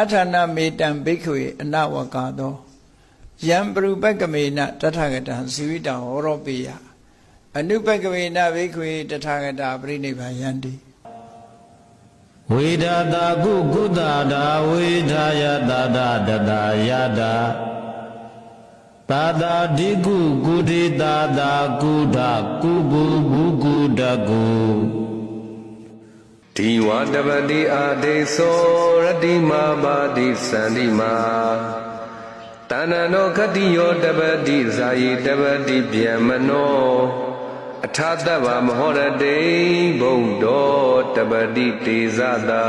အထာဏမေတံဘိက္ခဝေအနဝကာသောယံပရုပက္ကမေနတထဂတံဇီဝိတံဟောရောပေယအနုပက္ကမေနဘိက္ခဝေတထဂတာပြိနိဗ္ဗာယန္တိဝေဒတာကုကုသတာဝေဒာယတာတာတတာယတာသာတာဒီကုကုတိတာတာကုဒကုပုဘုကုတကု ဒီဝတပတိအာဒေသောရတိမာပါတိသန္တိမာတဏ္ဏနောခတိယောတပတိဇာယိတပတိဗျမနောအထာတဗ္ဗမဟောရတေဘုံတော်တပတိတေဇတာ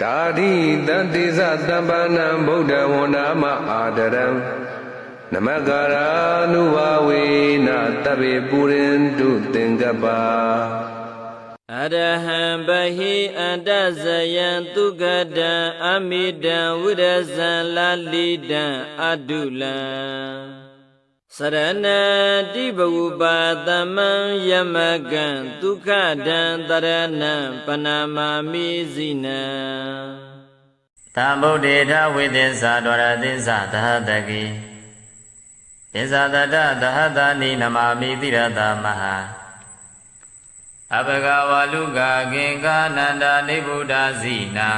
ဒါရိတံတေဇတံပါဏံဗုဒ္ဓဝန္နာမအာဒရံနမကာရာနုဘာဝေနတဗ္ဗေပုရိန္တုသင်္ကပ္ပါ အရဟံဘဟိအန္တဇယံသူကတံအမိတံဝိရဇံလာလိတံအတုလံစရဏတိဘဝပါသမံယမကံဒုက္ခတံတရဏံပနာမာမိဇိနံသံဗုဒ္ဓေထဝိသစ္စာဒဝရသစ္စာသဟတကိသစ္စာတတသဟတာနိနမာမိတိရတမဟာ အဘဂဝလူကကင်္ကာနန္ဒာနိဗ္ဗုဒ္ဓဇိနာ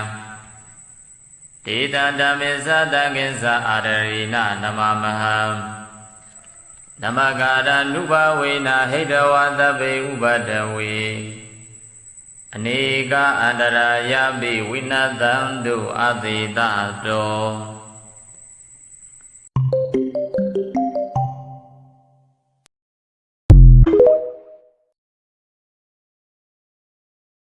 ဒေတဓမ္မေသတကိစ္ဆာအာရရိနနမမဟံနမကာရနုဘဝေနဟိတဝသဗ္ဗေဥပဒဝေအနေကအန္တရာယပိဝိနတံတုအသေတတော